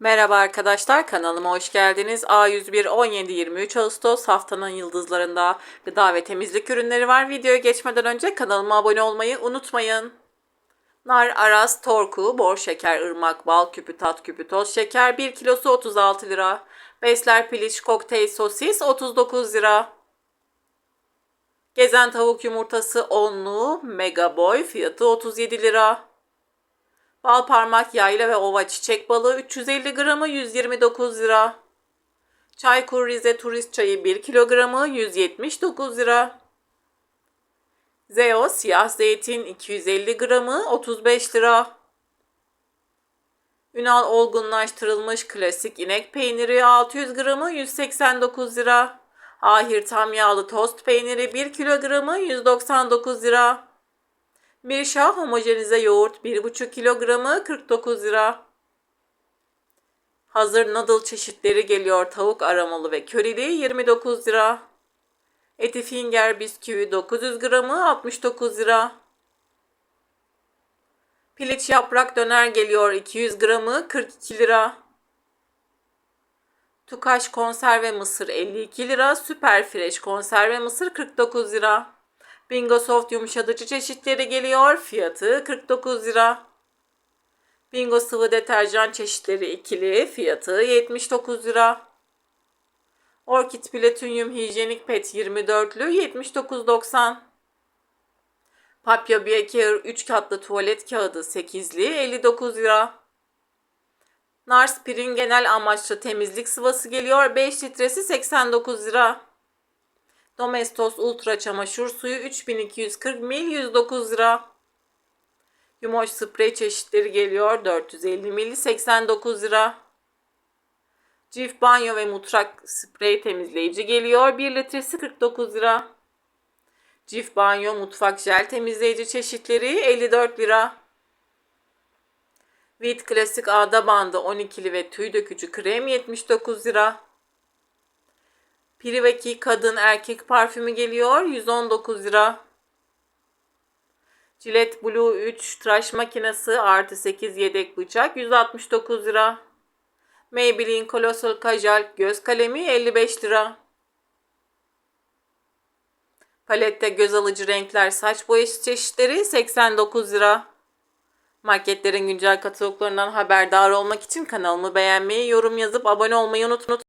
Merhaba arkadaşlar kanalıma hoş geldiniz. A101 17-23 Ağustos haftanın yıldızlarında gıda ve temizlik ürünleri var. Videoya geçmeden önce kanalıma abone olmayı unutmayın. Nar, aras, torku, bor şeker, ırmak, bal küpü, tat küpü, toz şeker 1 kilosu 36 lira. Besler piliç, kokteyl sosis 39 lira. Gezen tavuk yumurtası onlu, mega boy fiyatı 37 lira. Bal parmak yayla ve ova çiçek balığı 350 gramı 129 lira. Çaykur Rize turist çayı 1 kilogramı 179 lira. Zeo siyah zeytin 250 gramı 35 lira. Ünal olgunlaştırılmış klasik inek peyniri 600 gramı 189 lira. Ahir tam yağlı tost peyniri 1 kilogramı 199 lira. Bir şah homojenize yoğurt 1,5 kilogramı 49 lira. Hazır noodle çeşitleri geliyor. Tavuk aromalı ve körili 29 lira. Eti finger bisküvi 900 gramı 69 lira. Piliç yaprak döner geliyor 200 gramı 42 lira. Tukaş konserve mısır 52 lira. Süper fresh konserve mısır 49 lira. Bingo Soft yumuşatıcı çeşitleri geliyor. Fiyatı 49 lira. Bingo sıvı deterjan çeşitleri ikili. Fiyatı 79 lira. Orkid Platinum hijyenik pet 24'lü 79.90. Papya Biocare 3 katlı tuvalet kağıdı 8'li 59 lira. Narspir'in genel amaçlı temizlik sıvası geliyor. 5 litresi 89 lira. Domestos Ultra çamaşır suyu 3240 ml 109 lira. Yumoş sprey çeşitleri geliyor 450 ml 89 lira. Cif banyo ve mutfak sprey temizleyici geliyor 1 litresi 49 lira. Cif banyo mutfak jel temizleyici çeşitleri 54 lira. Vit klasik ağda bandı 12'li ve tüy dökücü krem 79 lira. Privaki kadın erkek parfümü geliyor 119 lira. Gillette Blue 3 tıraş makinesi artı 8 yedek bıçak 169 lira. Maybelline Colossal Kajal göz kalemi 55 lira. Palette göz alıcı renkler saç boyası çeşitleri 89 lira. Marketlerin güncel kataloglarından haberdar olmak için kanalımı beğenmeyi, yorum yazıp abone olmayı unutmayın.